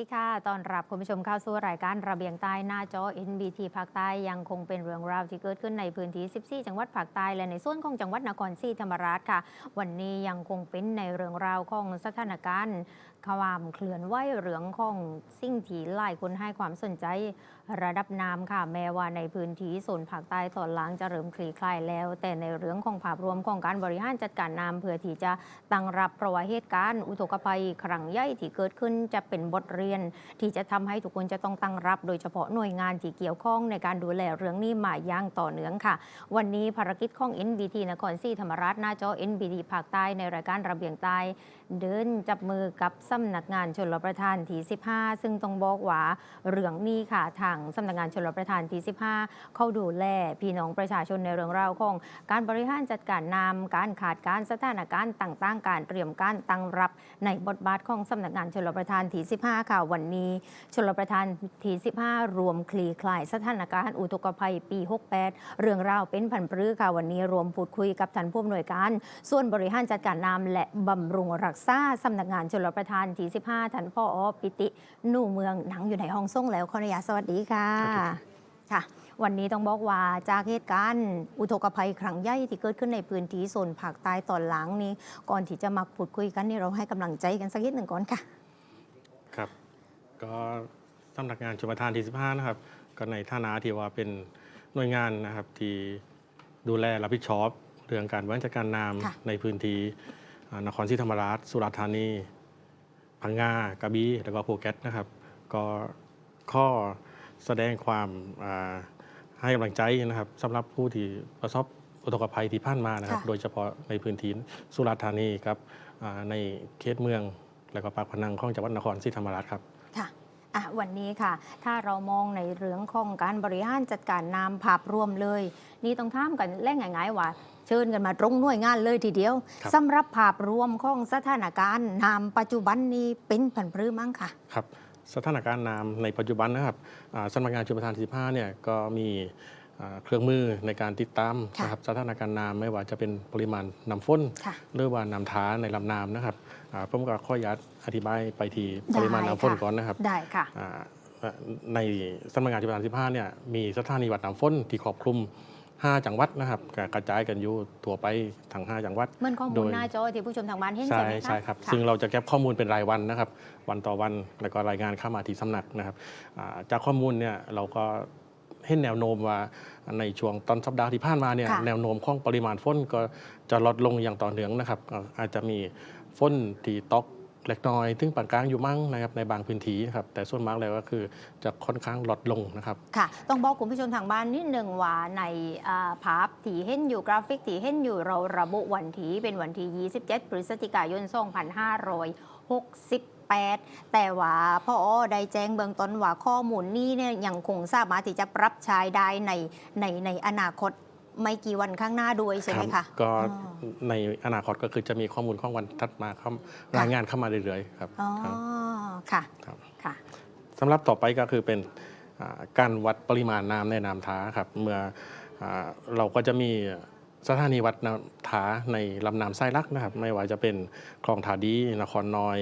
ดีค่ะ ตอนรับคุณผู้ชมเข้าสู่รายการระเบียงใต้หน้าจอ NBT ภาคใต้ยังคงเป็นเรื่องราวที่เกิดขึ้นในพื้นที่ 14 จังหวัดภาคใต้และในส่วนของจังหวัดนครศรีธรรมราชค่ะ วันนี้ยังคงเป็นในเรื่องราวของสถานการณ์ ความเคลื่อนไหวเรื่องของสิ่งที่หลายคนให้ความสนใจระดับน้ำค่ะแม้ว่าในพื้นที่โซนภาคใต้ตอนล่างจะเริ่มคลี่คลายแล้ว แต่ในเรื่องของภาพรวมของการบริหารจัดการน้ำเพื่อที่จะตั้งรับประวัติเหตุการณ์อุทกภัยครั้งใหญ่ที่เกิดขึ้นจะเป็นบทเรียน ที่จะทำให้ทุกคนจะต้องตั้งรับ โดยเฉพาะหน่วยงานที่เกี่ยวข้องในการดูแลเรื่องนี้มาอย่างต่อเนื่องค่ะ วันนี้ภารกิจของ NBT นครศรีธรรมราชหน้าจอ NBT ภาคใต้ในรายการระเบียงใต้ เดินจับมือกับสำนักงานชลประทานที่15 ซึ่งต้องบอกว่าเรื่องนี้ค่ะทางสำนักงานชลประทานที่15 เข้าดูแลพี่น้องประชาชนในเรื่องราวของ การบริหารจัดการน้ำการขาดการสถานการณ์ต่างๆ การเตรียมการตั้งรับในบทบาทของสำนักงานชลประทานที่15 ค่ะวันนี้ชลประทานที่15 รวมคลี่คลายสถานการณ์อุทกภัยปี 68 เรื่องราวเป็นพันปรือค่ะวันนี้รวมพูดคุยกับท่านผู้อำนวยการ ส่วนบริหารจัดการน้ำและบำรุงรักษาสำนักงานชลประทานที่ 15ท่านพ่ออปิติหนูเมืองหนังอยู่ในห้องส่งแล้วขออนุญาตสวัสดีค่ะค่ะ วันนี้ต้องบอกว่าจากเหตุการณ์อุทกภัยครั้งใหญ่ที่เกิดขึ้นในพื้นที่โซนภาคใต้ตอนหลังนี้ ก่อนที่จะมาพูดคุยกันนี่เราให้กำลังใจกันสักนิดหนึ่งก่อนค่ะ ครับ ก็สำนักงานชมประทานที่ 15 นะครับ ก็ในฐานะที่ว่าเป็นหน่วยงานนะครับที่ดูแลรับผิดชอบเรื่องการบริหารจัดการน้ค่ะำในพื้นที่อ่า นครศรีธรรมราช สุราษฎร์ธานี พังงากระบี่แล้วก็ภูเก็ตนะครับ ก็ข้อแสดงความอ่าให้กำลังใจนะครับสำหรับผู้ที่ประสบอุทกภัยที่ผ่านมานะครับค่ะโดยเฉพาะในพื้นที่สุราษฎร์ธานีครับอ่าในเขตเมือง แล้วก็ปากพนังของจังหวัดนครศรีธรรมราชครับค่ะ อะวันนี้ค่ะ ถ้าเรามองในเรื่องของการบริหารจัดการน้ำภาพรวมเลย นี่ต้องท่ามกันแล่งง่ายๆว่า เชิญกันมาตรงหน่วยงานเลยทีเดียวครับสำหรับภาพรวมของสถานการณ์น้ำปัจจุบันนี้เป็นผันพรือมั้งค่ะครับ สถานการณ์น้ำในปัจจุบันนะครับอ่าสำนักงานชลประทานที่15เนี่ยก็มีอ่าเครื่องมือในการติดตามค่ะนะครับสถานการณ์น้ำไม่ว่าจะเป็นปริมาณน้ำฝนค่ะหรือว่าน้ำท้าในลำน้ำนะครับอ่า ผมก็ขออนุญาตอธิบายไปที่ได้ปริมาณน้ำฝนค่ะก่อนนะครับ ได้ค่ะอ่าในสำนักงานชลประทานที่15เนี่ยมีสถานีวัดน้ำฝนที่ครอบคลุม 5 จังหวัดนะครับก็กระจายกันอยู่ทั่วไปทั้ง 5 จังหวัดเหมื่อนข้อโดมูลยหน้าจอที่ผู้ชมทางบ้านเห็นใช่ใช่ไหมคะใช่ครับะซึ่งเราจะเก็บข้อมูลเป็นรายวันนะครับ วันต่อวันแล้วก็รายงานเข้ามาที่สำนักนะครับอ่าจากข้อมูลเนี่ยเราก็ เห็นแนวโน้มว่าในช่วงตอนสัปดาห์ที่ผ่านมาเนี่ยค่ะแนวโน้มของปริมาณฝนก็จะลดลงอย่างต่อเนื่องนะครับอ่าอาจจะมีฝนที่ตกเล็กน้อยถึงปานกลางอยู่มั่งนะครับในบางพื้นที่นะครับแต่ส่วนมากแล้วก็คือจะค่อนข้างลดลงนะครับค่ะ ต้องบอกคุณผู้ชมทางบ้านนิดหนึ่งว่าในอ่าภาพที่เห็นอยู่กราฟิกที่เห็นอยู่เราระบุวันที่เป็นวันที่ 27 พฤศจิกายน 2568แต่ว่าพ่อได้แจ้งเบื้องต้นว่าข้อมูลนี้เนี่ยยังคงสามารถที่จะปรับใช้ได้ในในในอนาคตไม่กี่วันข้างหน้าด้วยใช่ไหมครัคะบก็อ๋อในอนาคตก็คือจะมีข้อมูลของวันถัดมาเข้ารายงานเข้ามาเรื่อยๆครับอ๋อครับค่ะครับค่ะสำหรับต่อไปก็คือเป็นอ่าการวัดปริมาณน้ำในน้ำท้าครับเมื่ออาเราก็จะมีสถานีวัดน้ำท้าในลำน้ำไส้ลักนะครับ ไม่ว่าจะเป็นคลองถาดีนครน้อย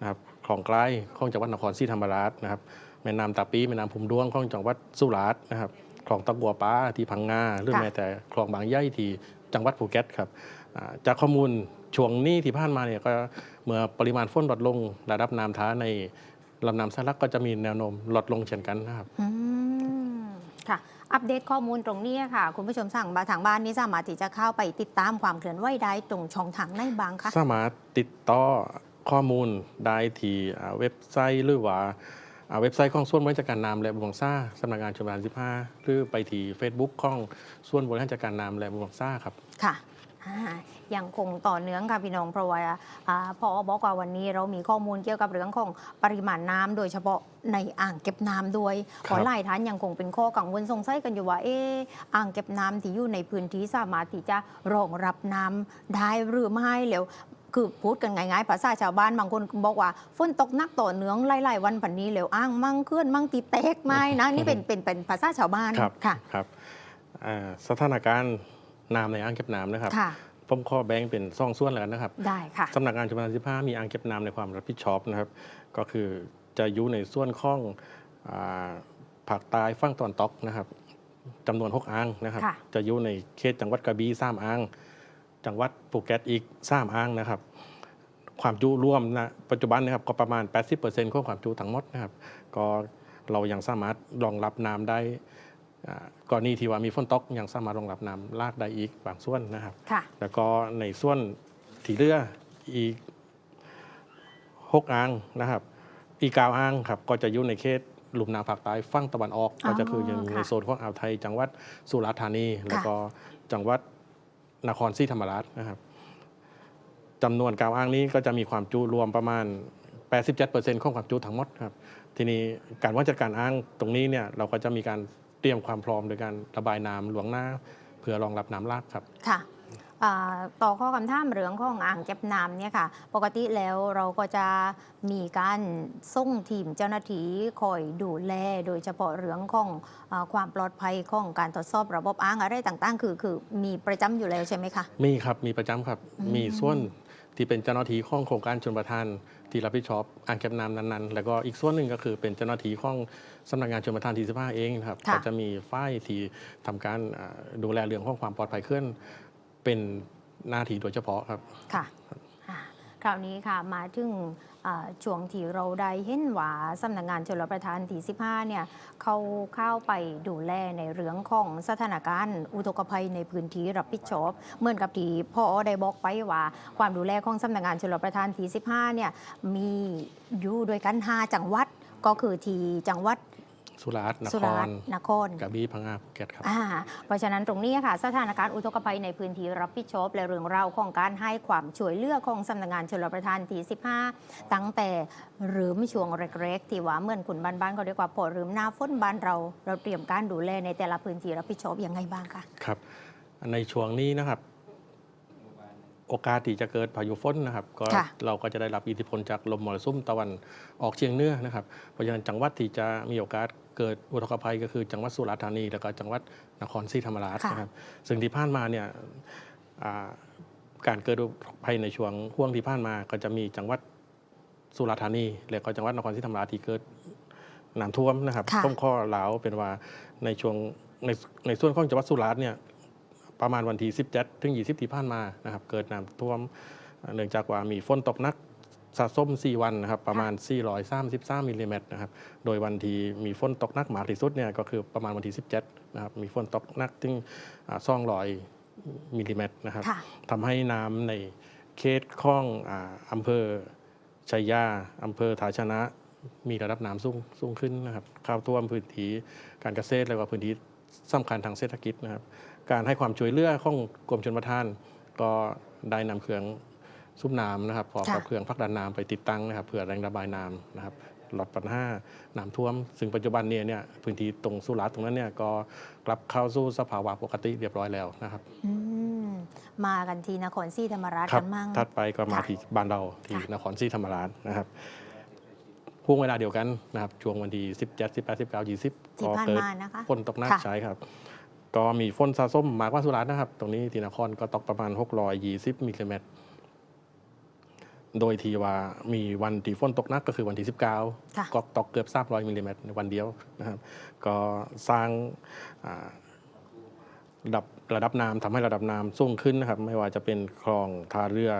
นะครับคลองใกล้ของจังหวัดนครศรีธรรมราชนะครับแม่น้ำตาปีแม่น้ำภูมิด้วงของจังหวัดสุราษฎร์นะครับคลองตะกัวป้าที่พังงาหรือค่ะแม้แต่คลองบางใหญ่ที่จังหวัดภูเก็ตครับอ่าจากข้อมูลช่วงนี้ที่ผ่านมาเนี่ยก็เมื่อปริมาณฝนลดลงระดับน้ำท้าในลำน้ำไส้ลักก็จะมีแนวโน้มลดลงเช่นกันนะครับอืมค่ะอัปเดตข้อมูลตรงนี้ค่ะ คุณผู้ชมสั่งมาทางบ้านนี้สามารถที่จะเข้าไปติดตามความเคลื่อนไหวได้ตรงช่องทางไหนบ้างคะสามารถติดต่อ ข้อมูลได้ที่เว็บไซต์หรือว่าเว็บไซต์ของส่วนบริหารจัดการน้ำและบึงซ่าสำนักงานชลประทาน15 หรือไปที่ Facebook ของส่วนบริหารจัดการน้ำและบึงซ่าครับ ค่ะอ่ายังคงต่อเนื่องค่ะพี่น้องเพราะว่าพอบอกว่าวันนี้เรามีข้อมูลเกี่ยวกับเรื่องของปริมาณน้ำโดยเฉพาะในอ่างเก็บน้ำด้วยขอหลายท่านยังคงเป็นข้อกังวลสงสัยกันอยู่ว่าเอออ่างเก็บน้ำที่อยู่ในพื้นที่สามารถที่จะรองรับน้ำได้หรือไม่แล้ว คือพูดกันง่ายๆภาษาชาวบ้านบางคนบอกว่าฝนตกหนักต่อเนื่องหลายๆวันผันนี้แล้วอ้างมั่งเคลื่อนมั่งตีแตกไม่นะนี่เป็นเป็นเป็นภาษาชาวบ้านครับค่ะครับอ่าสถานการณ์น้ำในอ่างเก็บน้ำนะครับค่ะผมขอแบ่งเป็นสองส่วนแล้วกันนะครับ ได้ค่ะสำนักงานชลประทาน15มีอ่างเก็บน้ำในความรับผิดชอบนะครับ ก็คือจะอยู่ในส่วนของอาภาคใต้ฝั่งตะวันตกนะครับจำนวน6อ่างนะครับค่ะจะอยู่ในเขตจังหวัดกระบี่สามอ่าง จังหวัดภูเก็ตอีกสามอ่างนะครับ ความจุรวมนะปัจจุบันนะครับก็ประมาณ 80%ของความจุทั้งหมดนะครับ ก็เรายังสามารถรองรับน้ำได้อ่ากรณีที่ว่ามีฝนตกยังสามารถรองรับน้ำลากได้อีกบางส่วนนะครับค่ะแล้วก็ในส่วนที่เหลืออีกหกอ่างนะครับ อีกเก้าอ่างครับก็จะอยู่ในเขตลุ่มน้ำภาคใต้ฝั่งตะวันออกอ๋อก็จะคือยังค่ะในโซนของอ่าวไทย จังหวัดสุราษฎร์ธานี แล้วก็จังหวัดนครศรีธรรมราชนะครับ จำนวนเก้าอ่างนี้ก็จะมีความจุรวมประมาณ 87%ของความจุทั้งหมดครับ ทีนี้การว่าจัดการอ่างตรงนี้เนี่ยเราก็จะมีการเตรียมความพร้อมโดยการระบายน้ำหลวงหน้า เพื่อรองรับน้ำลากครับ ค่ะอ่าต่อข้อคำถามเรื่องของอ่างเก็บน้ำเนี่ยค่ะ ปกติแล้วเราก็จะมีการส่งทีมเจ้าหน้าที่คอยดูแล โดยเฉพาะเรื่องของอาความปลอดภัยของการทดสอบระบบอ่างอะไรต่างๆ คือคือมีประจำอยู่แล้วใช่ไหมคะ มีครับมีประจำครับอืมมีส่วน ที่เป็นเจ้าหน้าที่ของโครงการชนประทานที่รับผิดชอบอ่างเก็บน้ำนั้นๆ แล้วก็อีกส่วนหนึ่งก็คือเป็นเจ้าหน้าที่ของสำนักงานชนประทานที่15เองนะครับค่ะ ก็จะมีฝ่ายที่ทำการอ่าดูแลเรื่องของความปลอดภัยเคลื่อนเป็นหน้าที่โดยเฉพาะครับ ค่ะอ่า คราวนี้ค่ะมาถึงช่วงที่เราได้เห็นว่าสำนักงานชลประทานที่ 15 เนี่ยเขาเข้าไปดูแลในเรื่องของสถานการณ์ อุทกภัยในพื้นที่รับผิดชอบเหมือนกับที่พ่อได้บอกไปว่า ความดูแลของสำนักงานชลประทานที่ 15 เนี่ยมีอยู่ด้วยกัน 5 จังหวัดก็คือที่จังหวัด สุราษฎร์นสุคราษรฎร์นคร กระบี่พังงาภูเก็ตครับ อ่าเพราะฉะนั้นตรงนี้ค่ะ สถานการณ์อุทกภัยในพื้นที่รับผิดชอบและเรื่องราวของการให้ความช่วยเหลือของสำนักงานชลประทานที่ 15 ตั้งแต่หรือไม่ช่วงแรกๆที่ว่าเหมือนคุณบ้านๆเขาเรียกว่าพอหรือหน้าฝนบ้านเรา เราเตรียมการดูแลในแต่ละพื้นที่รับผิดชอบยังไงบ้างคะ ครับ ในช่วงนี้นะครับ โอกาสที่จะเกิดพายุฝนนะครับก็ค่ะ เราก็จะได้รับอิทธิพลจากลมมรสุมตะวันออกเฉียงเหนือนะครับเพราะฉะนั้นจังหวัดที่จะมีโอกาสเกิดอุทกภัยก็คือจังหวัดสุราษฎร์ธานี แล้วก็จังหวัดนครศรีธรรมราชค่ะ นะครับซึ่งที่ผ่านมาเนี่ยอ่าการเกิดอุทกภัยในช่วงห่วงที่ผ่านมาก็จะมีจังหวัดสุราษฎร์ธานี และก็จังหวัดนครศรีธรรมราชที่เกิดน้ำท่วมนะครับค่ะ ต้องข้อเหลาวเป็นว่าในช่วงในในส่วนของจังหวัดสุราษฎร์เนี่ย ประมาณวันที่17ถึง20ที่ผ่านมานะครับเกิดน้ำท่วมเอ่อเนื่องจากว่ามีฝนตกหนักสะสม 4 วันนะครับประมาณ 433มิลลิเมตรนะครับโดยวันที่มีฝนตกหนักมากที่สุดเนี่ยก็คือประมาณวันที่ 17นะครับมีฝนตกหนักถึง200มิลลิเมตรนะครับค่ะทำให้น้ำในเขตของอาอำเภอชัยยาอำเภอทาชนะมีระดับน้ำสูงสูงขึ้นนะครับเข้าท่วมพื้นที่การเกษตรและก็พื้นที่สำคัญทางเศรษฐกิจนะครับ การให้ความช่วยเหลือของกรมชลประทาน ก็ได้นำเครื่องสูบน้ำนะครับพร้อมกับค่ะเครื่องพักดันน้ำไปติดตั้งนะครับเพื่อแรงระบายน้ำนะครับลดปัญหาน้ำท่วม ซึ่งปัจจุบันเนี่ยเนี่ยพื้นที่ตรงสุราษฎร์ตรงนั้นเนี่ยก็กลับเข้าสู่สภาวะปกติเรียบร้อยแล้วนะครับอืมมากันที่นครศรีธรรมราชครักันมั่งถัดไปก็มาค่ะที่บ้านเราที่ค่ะนครศรีธรรมราชนะครับห่วงเวลาเดียวกันนะครับช่วงวันที่17 18 19 20ที่ก็ผ่านเกิดมานะคะฝนตกหนักค่ะใช่ครับ ก็มีฝนสะสมมากกว่าสุราษฎร์นะครับ ตรงนี้ที่นครก็ตกประมาณ 620มิลลิเมตร โดยที่ว่ามีวันที่ฝนตกหนักก็คือวันที่ 19ค่ะก็ตกเกือบ300มิลลิเมตรในวันเดียวนะครับ ก็สร้างอ่าระดับระดับน้ำทำให้ระดับน้ำสูงขึ้นนะครับ ไม่ว่าจะเป็นคลองท่าเรือ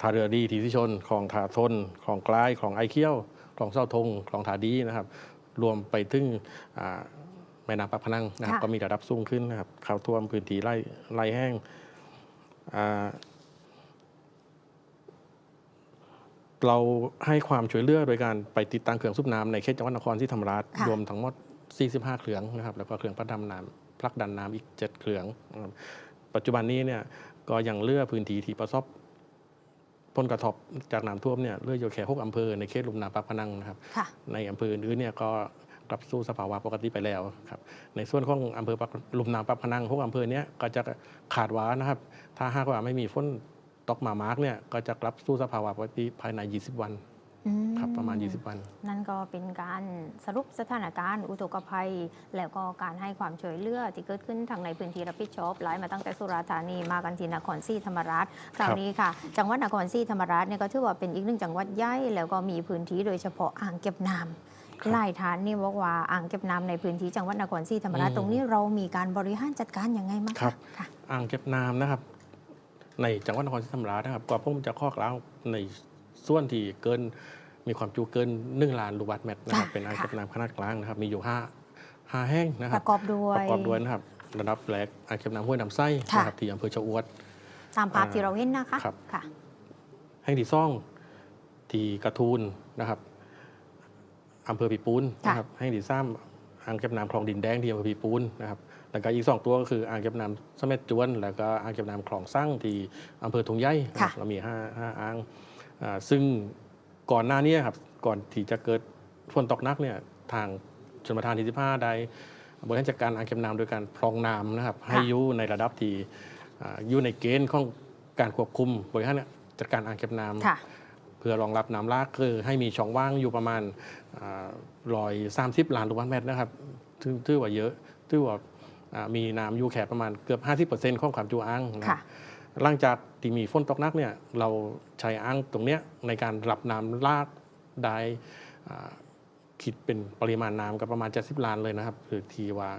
ท่าเรือดีทีที่ชนคลองท่าทนคลองกลายคลองไอเขี้ยวคลองเส้าทงคลองท่าดีนะครับ รวมไปถึงอ่าแม่น้ำปากพนังนะครับ ค่ะ ก็มีระดับสูงขึ้นนะครับเข้าท่วมพื้นที่ไร่ไร่แห้งอ่าเราให้ความช่วยเหลือโดยการไปติดตั้งเครื่องสูบน้ำในเขตจังหวัดนครศรีธรรมราชค่ะ รวมทั้งหมด 45 เครื่องนะครับ แล้วก็เครื่องพัดดำน้ำผลักดันน้ำอีก 7 เครื่องนะครับปัจจุบันนี้เนี่ยก็ยังเหลือพื้นที่ที่ประสบผลกระทบจากน้ำท่วมเนี่ยเหลืออยู่แค่6อำเภอในเขตลุ่มน้ำปากพนังนะครับ ค่ะ ในอำเภออื่นๆเนี่ยก็ กลับสู่สภาวะปกติไปแล้วครับในส่วนของอำเภอปากลุ่มน้ำปากพนังพวกอำเภอเนี้ยก็จะขาดหวานะครับ ถ้าหากว่าไม่มีฝนตกมามากเนี่ยก็จะกลับสู่สภาวะปกติภายใน 20 วันอืครับประมาณ 20 วัน นั่นก็เป็นการสรุปสถานการณ์อุทกภัย แล้วก็การให้ความช่วยเหลือที่เกิดขึ้นทางในพื้นที่รับผิดชอบไล่มาตั้งแต่สุราษฎร์ธานีมากันที่นครศรีธรรมราชคราวนี้ค่ะ จังหวัดนครศรีธรรมราชเนี่ยก็ถือว่าเป็นอีกหนึ่งจังหวัดใหญ่แล้วก็มีพื้นที่โดยเฉพาะอ่างเก็บน้ำครับ หลายฐานนี่บอกว่าอ่างเก็บน้ำในพื้นที่จังหวัดนครศรีธรรมราชอืมตรงนี้เรามีการบริหารจัดการยังไงบ้างะครับค่ะอ่างเก็บน้ำนะครับ ในจังหวัดนครศรีธรรมราชนะครับกว่าผมจะข้อกล่าวในส่วนที่เกินมีความจุเกิน1ล้านลูกบาศก์เมตรนะครับค่ะเป็นอ่างค่ะเก็บน้ำขนาดกลางนะครับ มีอยู่ห้าห้าแห่งนะคปรับระกอบด้วยประกอบด้วยนะครับระดับแรกอ่างเก็บน้ำห้วยน้ำไส้ค่ะนะครับที่อำเภอชะอวดตามภาพที่เราเห็นนะคะครับค่ะแห่งที่ซ่องที่กระทูลนะครับ อำเภอปีปูนค่ะนะครับแห่งที่สามอ่างเก็บน้ำคลองดินแดงที่อำเภอปีปูนนะครับแล้วก็อีกสองตัวก็คืออ่างเก็บน้ำสะเม็ดจวน แล้วก็อ่างเก็บน้ำคลองสร้างที่อำเภอทุงใหญ่นะครับเรามีห้าห้าอ่างอ่าซึ่งก่อนหน้านี้ครับก่อนที่จะเกิดฝนตกหนักเนี่ยทางชนประทานที่15ได้บริหารจัดการอ่างเก็บน้ำโดยการพรองน้ำนะครับ ให้อยู่ในระดับที่อ่าอยู่ในเกณฑ์ของการควบคุมบริหารจัดการอ่างเก็บน้ำค่ะ เพื่อรองรับน้ำลากคือให้มีช่องว่างอยู่ประมาณร้อยสามสิบล้านลูกบาศก์เมตรนะครับถือถือว่าเยอะถือว่าอ่ามีน้ำอยู่แค่ประมาณเกือบ 50%ของความจุอ่างนะค่ะหลังจากที่มีฝนตกหนักเนี่ยเราใช้อ่างตรงเนี้ยในการรับน้ำลากได้อ่าคิดเป็นปริมาณน้ำก็ประมาณ 70 ล้านเลยนะครับคือทีว่า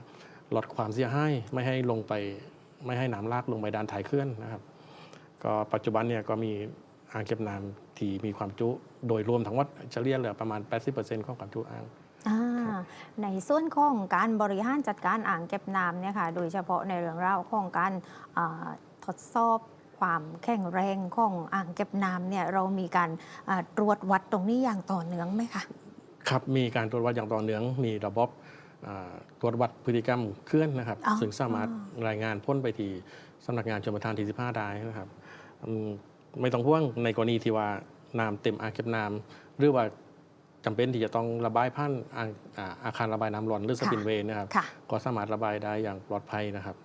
ลดความเสียหายไม่ให้ลงไปไม่ให้น้ำลากลงไปด้านท้ายเคลื่อนนะครับ ก็ปัจจุบันเนี่ยก็มี อ่างเก็บน้ำที่มีความจุ โดยรวมทั้งหมดเฉลี่ยเหลือประมาณ 80%ของความจุอ่างอ่าในส่วนของการบริหารจัดการอ่างเก็บน้ำเนี่ยค่ะโดยเฉพาะในเรื่องราวของการอ่าทดสอบความแข็งแรงของอ่างเก็บน้ำเนี่ยเรามีการอ่าตรวจวัดตรงนี้อย่างต่อเนื่องไหมคะครับมีการตรวจวัดอย่างต่อเนื่องมีระบบอ่าตรวจวัดพฤติกรรมเคลื่อนนะครับอ๋อซึ่งสามารถรายงานพ้นไปที่สำนักงานชลประทานที่15ได้นะครับอืม ไม่ต้องห่วงในกรณีที่ว่าน้ำเต็มอ่างเก็บน้ำหรือว่าจำเป็นที่จะต้องระบายผ่านอ่างอ่าอาคารระบายน้ำร้อนหรือสปินเวย์นะครับค่ะก็สามารถระบายได้อย่างปลอดภัยนะครับ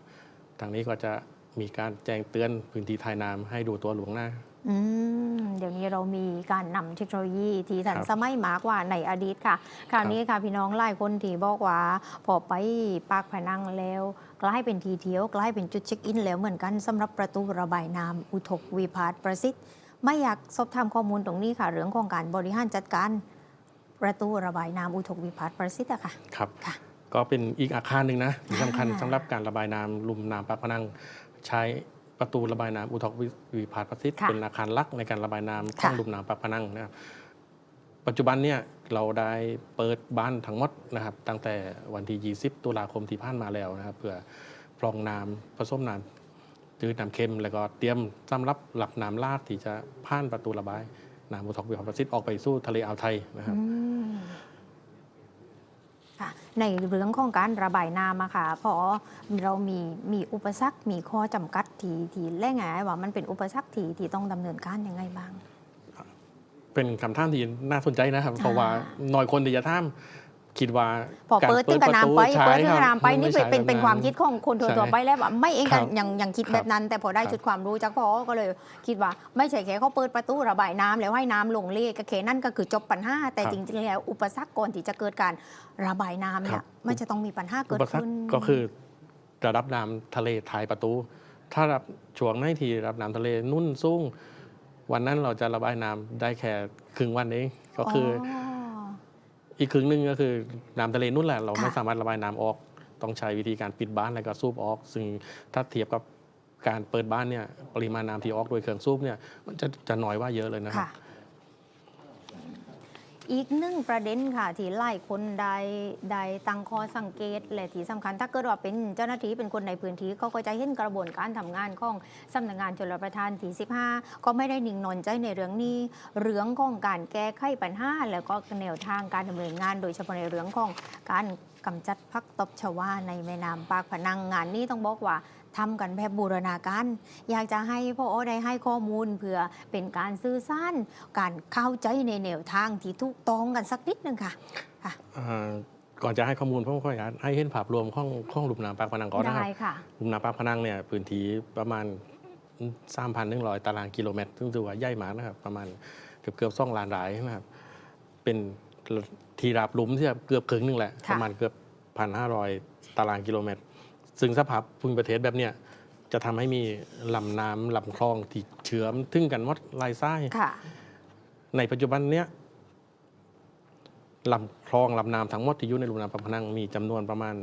ทางนี้ก็จะมีการแจ้งเตือนพื้นที่ทายน้ำให้ดูตัวหลวงหน้าอืมเดี๋ยวนี้เรามีการนำเทคโนโลยีที่ทันครับสมัยมากกว่าในอดีตค่ะ คราวนี้ค่ะพี่น้องหลายคนที่บอกว่าพอไปปากพนังแล้ว กลายเป็นทีเที่ยวกลายเป็นจุดเช็คอินแล้วเหมือนกันสำหรับประตูระบายน้ำอุทกวิพาทประสิทธิ์ไม่อยากสอบถามข้อมูลตรงนี้ค่ะเรื่องของการบริหารจัดการประตูระบายน้ำอุทกวิพาทประสิทธิ์อะค่ะครับค่ะ ก็เป็นอีกอาคารหนึ่งนะที่สำคัญอ่าสำหรับการระบายน้ำลุมน้ำปากพนังใช้ประตูระบายน้ำอุทกวิภาสประสิทธิ์ค่ะเป็นอาคารหลักในการระบายน้ำขค่ะองลุมน้ำปากพนังนะครับปัจจุบันเนี่ย เราได้เปิดบ้านทั้งหมดนะครับ ตั้งแต่วันที่20ตุลาคมที่ผ่านมาแล้วนะครับ เพื่อพรองน้ำผสมน้ำจืดน้ำเค็ม แล้วก็เตรียมสำหรับหลับน้ำลากที่จะผ่านประตูระบายน้ำอุทอกวิภาสประสิทธิ์ออกไปสู่ทะเลอ่าวไทยนะครับค่ะในเรื่องของการระบายน้ำอะค่ะพอเรามีมีอุปสรรค มีข้อจำกัดที่ที่แรกไงว่ามันเป็นอุปสรรคที่ที่ต้องดำเนินการยังไงบ้าง เป็นคำถามที่น่าสนใจนะครับ เพราะว่าน้อยคนที่จะถามคิดว่าพอการเปิดตึ้งกระนำไปใช้เปิดตึ้งคกบระนำไปนี่เป็นใช้เป็นเป็นแบบความคิดของคนทั่วๆไปแล้วว่าไม่เองครักันบยังยังคิดครับแบบนั้น แต่พอได้ครับจุดความรู้จากพอก็เลยคิดว่า ไม่ใช่แค่เขาเปิดประตูระบายน้ำแล้วให้น้ำลงเลก็แค่นั่นก็คือจบปัญหาแต่ครับจริงๆแล้วอุปสรรคก่อนที่จะเกิดการระบายน้ำเนี่ครัยบมันจะต้องมีปัญหาอุเกิดปสรรขึ้คนก็คือระดับน้ำทะเลท้ายประตู ถ้ารับช่วงในที่ระดับน้ำทะเลนุ่นสูง วันนั้นเราจะระบายน้ำได้แค่ครึ่งวันเองก็คือออีกครึ่งหนึงก็คือน้ำทะเลนุ่นแหละเราค่ะไม่สามารถระบายน้ำออก ต้องใช้วิธีการปิดบ้านแล้วก็สูบออก ซึ่งถ้าเทียบกับการเปิดบ้านเนี่ยปริมาณน้ำที่ออกโดยเครื่องสูบเนี่ยมันจะจะน้อยกว่าเยอะเลยนะครับค่ะ อีกหนึ่งประเด็นค่ะที่ไล่คนใดใดตั้งข้อสังเกต และที่สำคัญถ้าเกิดว่าเป็นเจ้าหน้าที่เป็นคนในพื้นที่เขาก็จะเห็นกระบวนการทำงานของสำนักงานชลประทานที่ 15 ก็ไม่ได้นิ่งนอนใจในเรื่องนี้ เรื่องของการแก้ไขปัญหาแล้วก็แนวทางการดำเนินงาน โดยเฉพาะในเรื่องของการกำจัดพักตบชวาในแม่น้ำปากพนังงานนี้ต้องบอกว่า ทำกันแบบบูรณาการ อยากจะให้พ่อได้ให้ข้อมูลเพื่อเป็นการสื่อสารการเข้าใจในแนวทางที่ถูกต้องกันสักนิดนึงค่ะอ่าก่อนจะให้ข้อมูลผมขออนุญาตให้เห็นภาพรวมของของหลุมน้ำปากพนังก่อนนะครับได้ค่ะหลุมน้ำปากพนังเนี่ยพื้นที่ประมาณ 3,100 ตารางกิโลเมตร ซึ่งถือว่าใหญ่มากนะครับ ประมาณเกือบเกือบสองล้านไร่นะครับ เป็นทีราบหลุมที่เกือบครึ่งหนึงแหละค่ะประมาณเกือบพันห้าร้อยตารางกิโลเมตร ซึ่งสภาพภูมิประเทศแบบเนี้ยจะทำให้มีลำน้ำลำคลองที่เชื่อมถึงกันวัดลายไส้ค่ะ ในปัจจุบันเนี้ยลำคลองลำน้ำทั้งหมดที่อยู่ในลุ่มน้ำปะพนังมีจำนวนประมาณ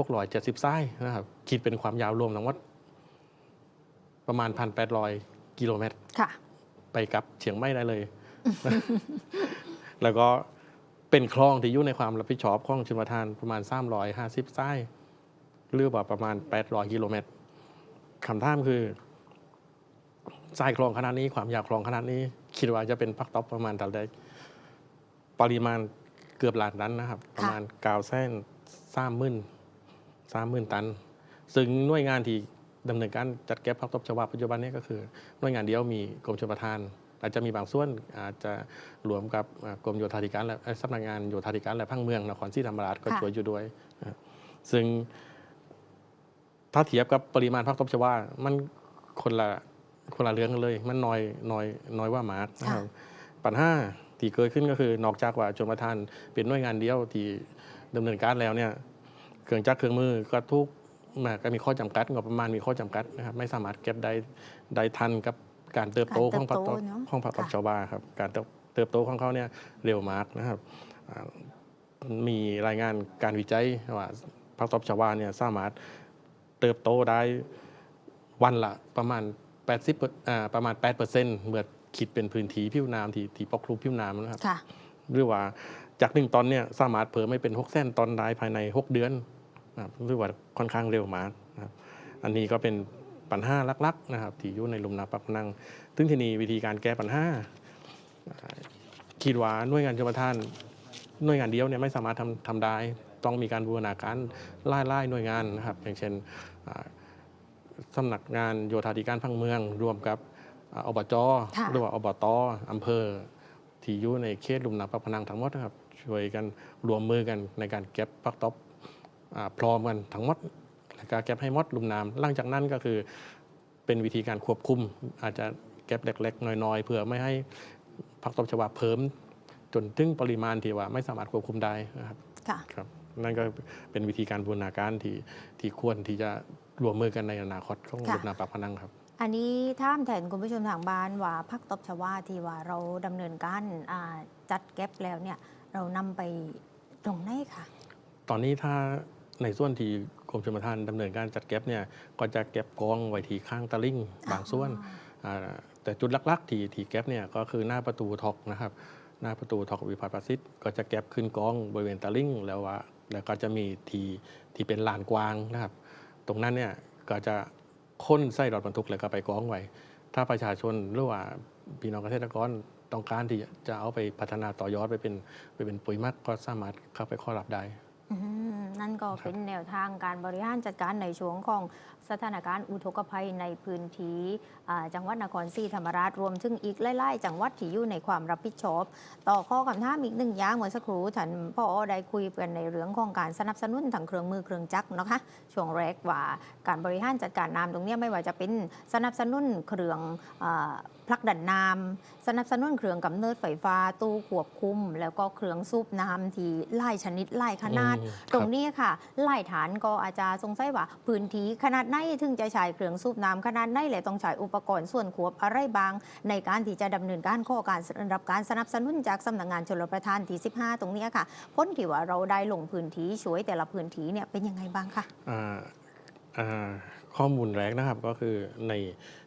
670ไส้นะครับคิดเป็นความยาวรวมทั้งหมดประมาณ 1,800 กิโลเมตร ค่ะ ไปกลับเฉียงไม่ได้เลย แล้วก็เป็นคลองที่อยู่ในความรับผิดชอบของชนประทานประมาณ 350ไส้ หรือว่าประมาณ 800กิโลเมตรคำถามคือสายคลองขนาดนี้ความยาวคลองขนาดนี้ คิดว่าจะเป็นพักต๊อปประมาณเท่าใดปริมาณเกือบล้านตันนะครับ ประมาณเก้าแสนสามหมื่นสามหมื่นตัน ซึ่งหน่วยงานที่ดำเนินการจัดเก็บพักตบชวาปัจจุบันนี้ก็คือหน่วยงานเดียวมีกรมชลประทาน อาจจะมีบางส่วนอาจจะรวมกับอ่ากรมโยธาธิการและเอ่อสำนักงานโยธาธิการและพังเมืองนครศรีธรรมราชก็ค่ะช่วยอยู่ด้วยนะครับซึ่ง ถ้าเทียบกับปริมาณพักตบชวา มันคนละคนละเรื่องกันเลย มันน้อยน้อยน้อยว่าหมากนะครับปัญหาที่เกิดขึ้นก็คือนอกจากว่าชนประทานเป็นหน่วยงานเดียวที่ดำเนินการแล้วเนี่ยเครื่องจักรเครื่องมือก็ทุกแหมาก็มีข้อจำกัดงบประมาณมีข้อจำกัดนะครับไม่สามารถเก็บได้ได้ทันกับการเติบโตการของเติผับกโตตบเนอะของผักตบค่ะชาวบ้านครับการเติบเติบโตของเขาเนี่ยเร็วมากนะครับอ่ามีรายงานการวิจัยว่าผักตบชาวบ้านเนี่ยสามารถ เติบโตได้วันละประมาณ 80อ่าประมาณ8%เมื่อคิดเป็นพื้นที่ผิวน้ำที่ที่ปกคลุมผิวน้ำนะครับค่ะหรือว่าจากหนึ่งตอนเนี่ยสามารถเพิ่มให้เป็น6แสนตอนได้ภายใน 6 เดือนนะครับหรือว่าค่อนข้างเร็วมากนะครับอันนี้ก็เป็นปัญหาลักๆนะครับที่อยู่ในหลุมน้ำปักพนังซึ่งทีนี้วิธีการแก้ปัญหาอ่าคิดว่าหน่วยงานชลประทานหน่วยงานเดียวเนี่ยไม่สามารถทำทำได้ ต้องมีการบูรณาการไล่ไล่หน่วยงานนะครับ อย่างเช่นอ่าสำนักงานโยธาธิการพังเมือง รวมกับอ่าอบจค่ะหรือว่าอบตอำเภอ ที่อยู่ในเขตลุ่มน้ำปะพนังทั้งหมดนะครับ ช่วยกันรวมมือกันในการเก็บพักตบอ่าพร้อมกันทั้งหมดแล้วก็เก็บให้หมดลุ่มน้ำหลังจากนั้นก็คือเป็นวิธีการควบคุม อาจจะเก็บเล็กๆน้อยๆ เพื่อไม่ให้พักตบชวาเพิ่มจนถึงปริมาณที่ว่าไม่สามารถควบคุมได้นะครับค่ะครับ นั่นก็เป็นวิธีการบูรณาการที่ที่ควรที่จะรวมมือกันในอนาคตของค่ะลุ่มน้ำปะพนังครับ อันนี้ถ้ามแทนคุณผู้ชมทางบ้านว่าพักตบชวาที่ว่าเราดำเนินการอ่าจัดเก็บแล้วเนี่ยเรานำไปตรงไหนค่ะ ตอนนี้ถ้าในส่วนที่กรมชลประทานดำเนินการจัดเก็บเนี่ยก็จะเก็บกองไว้ที่ข้างตะลิ่งบางส่วนาแต่จุดหลักๆที่ที่เก็บเนี่ยก็คือหน้าประตูทอกนะครับ หน้าประตูทอกวิภาประสิทธิ์ก็จะเก็บขึ้นกองบริเวณตะลิ่งแล้วว่า แล้วก็จะมีที่ที่เป็นลานกว้างนะครับ ตรงนั้นเนี่ยก็จะค้นไส้รถบรรทุกแล้วก็ไปกองไว้ ถ้าประชาชนหรือว่าพี่น้องเกษตรกรต้องการที่จะเอาไปพัฒนาต่อยอดไปเป็นไปเป็นปุ๋ยมักก็สามารถเข้าไปขอรับได้ อืมนั่นก็เป็นแนวทางการบริหารจัดการในช่วงของสถานการณ์อุทกภัยในพื้นที่อ่าจังหวัดนครศรีธรรมราชรวมถึงอีกไล่ๆจังหวัดที่อยู่ในความรับผิดชอบ ต่อข้อคำถามอีกหนึ่งอย่างเมื่อสักครู่ท่านพ่อได้คุยกันในเรื่องของการสนับสนุนทางเครื่องมือเครื่องจักรนะคะช่วงแรกว่าการบริหารจัดการน้ำตรงเนี้ยไม่ว่าจะเป็นสนับสนุนเครื่องอาผลักดันน้ำสนับสนุนเครื่องกำเนิดไฟฟ้าตู้ควบคุม แล้วก็เครื่องสูบน้ำที่ไล่ชนิดไล่ขนาด อืมตรงครับนี้ค่ะไล่ฐานก็อาจจะสงสัยว่าพื้นที่ขนาดไหนถึงจะใช้เครื่องสูบน้ำขนาดไหนและต้องใช้อุปกรณ์ส่วนควบอะไรบาง ในการที่จะดำเนินการข้อการรับการสนับสนุนจากสำนักงานชลประทานที่ 15 ตรงเนี้ยค่ะพ้นที่ว่าเราได้ลงพื้นที่ช่วยแต่ละพื้นที่เนี่ยเป็นยังไงบ้างคะอ่าอ่าข้อมูลแรกนะครับก็คือใน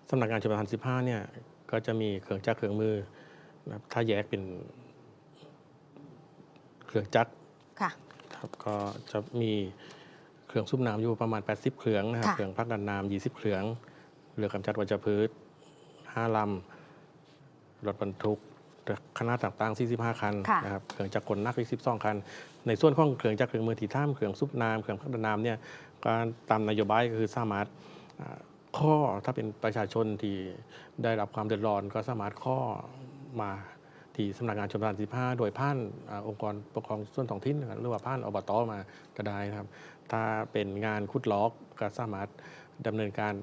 สำนักงานชลประทาน 15 เนี่ย ก็จะมีเครื่องจักรเครื่องมือนะครับถ้าแยกเป็นเครื่องจักรค่ะ ครับก็จะมีเครื่องสูบน้ำอยู่ประมาณ 80 เครื่องนะครับค่ะ เครื่องพักดันน้ำ20 เครื่องเรือกำจัดวัชพืช 5 ลำรถบรรทุกคณะต่างๆ 45 คันค่ะ นะครับเครื่องจักรกลนักอีก 12 คัน ในส่วนของเครื่องจักรเครื่องมือที่ท่ามเครื่องสูบน้ำเครื่องพักดันน้ำเนี่ยการตามนโยบายก็คือสามารถอ่า ข้อถ้าเป็นประชาชนที่ได้รับความเดือดร้อนก็สามารถข้อมาที่สำนักงานชลประทาน15โดยผ่านอองค์กรปกครองส่วนท้องถิ่นหรือว่าผ่านอบตมาก็ได้นะครับ ถ้าเป็นงานคุดล็อกก็สามารถดำเนินการ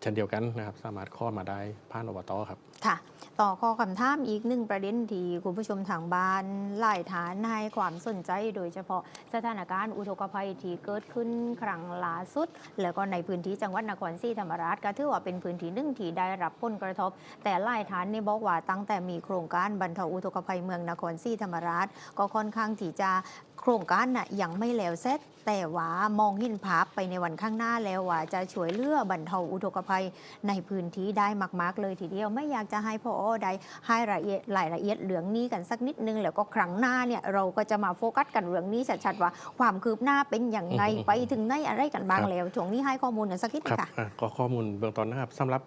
เช่นเดียวกันนะครับ สามารถข้อมาได้ผ่านอบตครับค่ะ ต่อข้อคำถามอีกหนึ่งประเด็นที่คุณผู้ชมทางบ้านหลายฐานให้ความสนใจโดยเฉพาะสถานการณ์อุทกภัยที่เกิดขึ้นครั้งล่าสุด แล้วก็ในพื้นที่จังหวัดนครศรีธรรมราชก็ถือว่าเป็นพื้นที่หนึ่งที่ได้รับผลกระทบ แต่หลายฐานนี่บอกว่าตั้งแต่มีโครงการบรรเทาอุทกภัยเมืองนครศรีธรรมราช ก็ค่อนข้างที่จะ โครงการน่ะยังไม่แล้วเสร็จแต่ว่ามองเห็นภาพไปในวันข้างหน้าแล้วว่าจะช่วยเหลือบรรเทาอุทกภัยในพื้นที่ได้มาก ๆ เลยทีเดียวไม่อยากจะให้พ่อได้ให้รายละเอียดรายละเอียดเรื่องนี้กันสักนิดนึง แล้วก็ครั้งหน้าเนี่ยเราก็จะมาโฟกัสกันเรื่องนี้ชัดๆว่าความคืบหน้าเป็นอย่างไงไปถึงไหนอะไรกันบ้างแล้วช่วงนี้ให้ข้อมูลกันสักนิดนึงค่ะอะก็ข้อมูลเบื้องต้นนะครับสำหรับ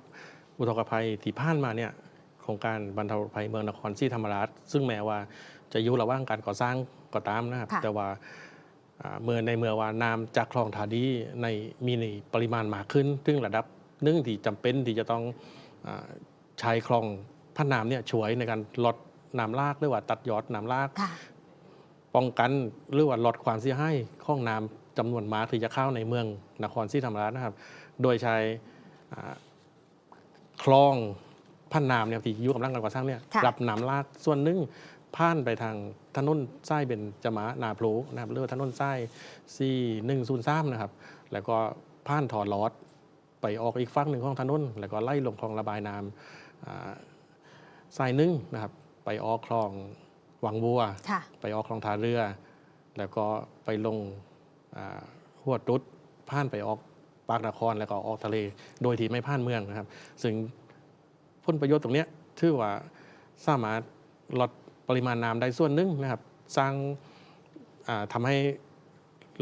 อุทกภัยที่ผ่านมาเนี่ยโครงการบรรเทาภัยเมืองนครศรีธรรมราชซึ่งแม้ว่าจะยู่ระว่างการก่อสร้าง ก็ตามนะครับค่ะแต่ว่าอ่าเมื่อในเมื่อว่าน้ำจากคลองทาดีในมีในปริมาณมากขึ้น ซึ่งระดับหนึ่งที่จำเป็นที่จะต้องอาใช้คลองพันน้ำเนี่ยช่วยในการลดน้ำลากหรือว่าตัดยอดน้ำลากค่ะป้องกันหรือว่าลดความเสียหายของน้ำจำนวนมากที่จะเข้าในเมืองนครศรีธรรมราชนะครับ โดยใช้อ่าคลองพันน้ำเนี่ยที่อยู่กำลังการก่อสร้างเนี่ยค่ะรับน้ำลากส่วนหนึ่ง ผ่านไปทางถนนไส้เป็นจมานาโพลนะครับหรือว่าถนนไส้ซี่หนึ่งศูนย์สามนะครับ แล้วก็ผ่านถอดลอดไปออกอีกฝั่งหนึ่งของถนนแล้วก็ไล่ลงคลองระบายน้ำอ่าสายหนึ่งนะครับไปออกคลองวังบัวค่ะไปออกคลองท่าเรือ แล้วก็ไปลงอ่าหัวตุดผ่านไปออกปากนครแล้วก็ออกทะเล โดยที่ไม่ผ่านเมืองนะครับ ซึ่งผลประโยชน์ตรงเนี้ยถือว่าสามารถลด ปริมาณน้ำได้ส่วนหนึ่งนะครับสร้างทำทำให้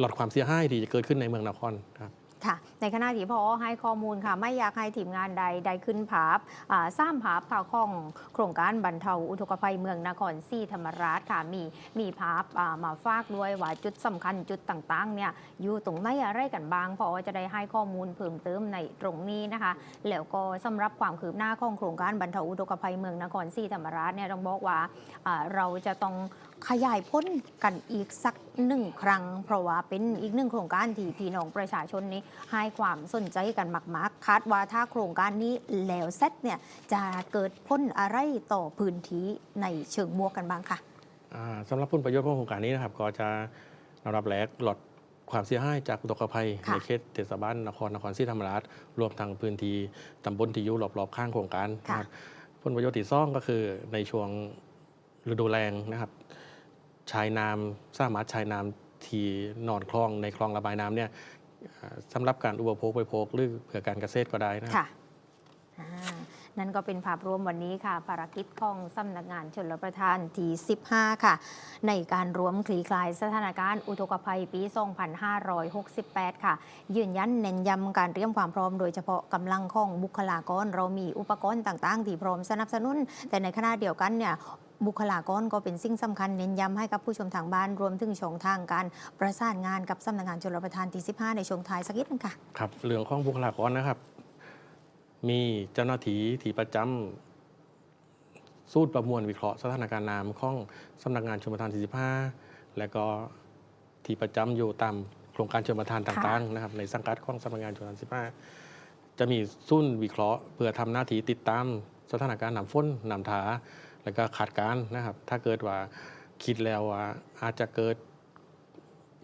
ลดความเสียหายที่จะเกิดขึ้นในเมืองนครครับ ค่ะ ในขณะที่พอให้ข้อมูลค่ะ ไม่อยากให้ทีมงานใดใดขึ้นภาพสร้างภาพข่าวของโครงการบรรเทาอุทกภัยเมืองนครศรีธรรมราชค่ะมีมีภาพมาฝากด้วยว่าจุดสำคัญจุดต่างๆเนี่ยอยู่ตรงไหนอะไรกันบ้างพอจะได้ให้ข้อมูลเพิ่มเติมในตรงนี้นะคะ แล้วก็สำหรับความคืบหน้าของโครงการบรรเทาอุทกภัยเมืองนครศรีธรรมราชเนี่ยต้องบอกว่าอ่าเราจะต้องขยายพ้นกันอีกสักหนึ่งครั้ง เพราะว่าเป็นอีกหนึ่งโครงการที่พี่น้องประชาชนนี้ให้ความสนใจกันมากๆคาดว่าถ้าโครงการนี้แล้วเสร็จเนี่ยจะเกิดพ้นอะไรต่อพื้นที่ในเชิงบวกกันบ้างค่ะอ่าสำหรับผลประโยชน์ของโครงการนี้นะครับ ก็จะลำดับแรกลดความเสียหายจากอุทกภัยค่ะในเขตเทศบาลนครนครศรีธรรมราชรวมทั้งพื้นที่ตำบลที่อยู่รอบๆข้างโครงการนะครับผลประโยชน์ที่สองก็คือในช่วงฤดูแล้งนะครับ ชายน้ำสามารถชายน้ำที่นอนคลองในคลองระบายน้ำเนี่ยอ่า สำหรับการอุปโภคบริโภคหรือเพื่อการเกษตรก็ได้นะค่ะนั่นก็เป็นภาพรวมวันนี้ค่ะ ภารกิจของสำนักงานชลประทานที่ 15 ค่ะ ในการรวมคลี่คลายสถานการณ์อุทกภัยปี 2568 ค่ะ ยืนยันเน้นย้ำการเตรียมความพร้อมโดยเฉพาะกำลังของบุคลากร เรามีอุปกรณ์ต่าง ๆ ที่พร้อมสนับสนุน แต่ในขณะเดียวกันเนี่ย บุคลากรก็เป็นสิ่งสำคัญเน้นย้ำให้กับผู้ชมทางบ้านรวมถึงช่องทางการประสานงานกับสำนักงานชลประทานที่15 ในช่วงท้ายสักนิดนึงค่ะครับเรื่องของบุคลากรนะครับ มีเจ้าหน้าที่ที่ประจำสูตรประมวลวิเคราะห์สถานการณ์น้ำของสำนักงานชลประทาน45 และก็ที่ประจำอยู่ตามโครงการชลประทานต่างๆนะครับในสังกัดของสำนักงานชลประทาน15 จะมีศูนวิเคราะห์ เพื่อทำหน้าที่ติดตามสถานการณ์น้ำฝนน้ำถา แล้วก็ขาดการณ์นะครับ ถ้าเกิดว่าคิดแล้วว่าอาจจะเกิด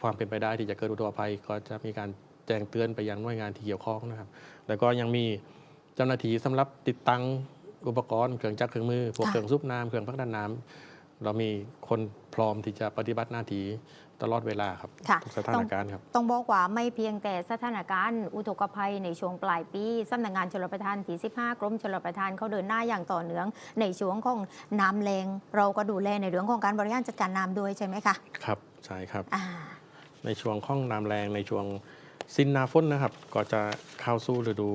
ความเป็นไปได้ที่จะเกิดอุทกภัย ก็จะมีการแจ้งเตือนไปยังหน่วยงานที่เกี่ยวข้องนะครับ แล้วก็ยังมีเจ้าหน้าที่สำหรับติดตั้งอุปกรณ์เครื่องจักรเครื่องมือพวกค่ะเครื่องสูบน้ำเครื่องพักดันน้ำ เรามีคนพร้อมที่จะปฏิบัติหน้าที่ตลอดเวลาครับค่ะ ทุกสถานการณ์ครับ ต้องบอกว่าไม่เพียงแต่สถานการณ์อุทกภัยในช่วงปลายปีสำนักงานชลประทานที่15 กรมชลประทานเขาเดินหน้าอย่างต่อเนื่องในช่วงของน้ำแรงเราก็ดูแลในเรื่องของการบริหารจัดการน้ำด้วยใช่ไหมคะครับใช่ครับ อ่าในช่วงข้องน้ำแรงในช่วงสิ้นหนาฝนนะครับ ก็จะเข้าสู่ฤดู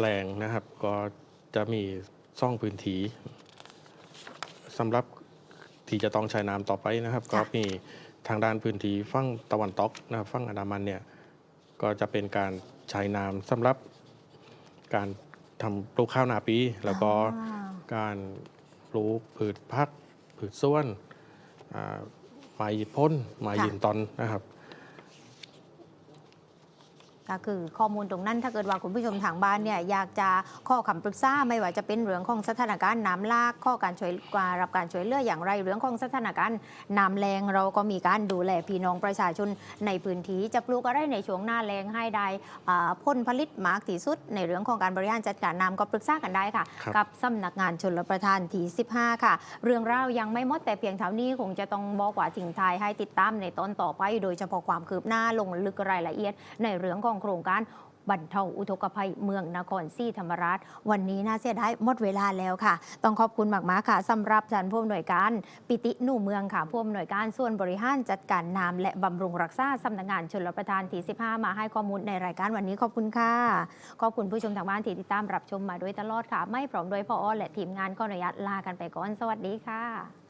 แรงนะครับ ก็จะมีซ่องพื้นที่ สำหรับที่จะต้องใช้น้ำต่อไปนะครับ ก็มีทางด้านพื้นที่ฝั่งตะวันตกนะครับฝั่งอันดามันเนี่ยก็จะเป็นการใช้น้ำสำหรับการทำปลูกข้าวนาปี แล้วก็อ่าการปลูกผืชพักผืชส้วนอ่าไม้พ่นไม้ค่ะยินตอนนะครับ ก็คือข้อมูลตรงนั้นถ้าเกิดว่าคุณผู้ชมทางบ้านเนี่ยอยากจะข้อคำปรึกษาไม่ว่าจะเป็นเรื่องของสถานการณ์น้ำลากข้อการช่วยกว่ารับการช่วยเหลืออย่างไรเรื่องของสถานการณ์น้ำแรงเราก็มีการดูแลพี่น้องประชาชนในพื้นที่จะปลูกอะไรในช่วงหน้าแรงให้ได้อ่าผลผลิตมากที่สุด ในเรื่องของการบริหารจัดการน้ำก็ปรึกษากันได้ค่ะครับกับสำนักงานชลประทานที่ 15 ค่ะ เรื่องราวยังไม่หมดแต่เพียงเท่านี้คงจะต้องบอกว่าทิ้งท้ายให้ติดตามในตอนต่อไป โดยเฉพาะความคืบหน้าลงลึกรายละเอียดในเรื่องของโครงการบรรเทาอุทกภัยเมืองนครศรีธรรมราช วันนี้น่าเสียดายหมดเวลาแล้วค่ะ ต้องขอบคุณมากๆค่ะสำหรับท่านผู้อำนวยการ ปิติหนู่เมืองค่ะผู้อำนวยการส่วนบริหารจัดการน้ำและบำรุงรักษาสำนักงานชลประทานที่ 15 มาให้ข้อมูลในรายการวันนี้ขอบคุณค่ะ ขอบคุณผู้ชมทางบ้านที่ติดตามรับชมมาโดยตลอดค่ะ ไม่พร้อมโดยพออและทีมงานก็อนุญาตลากันไปก่อนสวัสดีค่ะ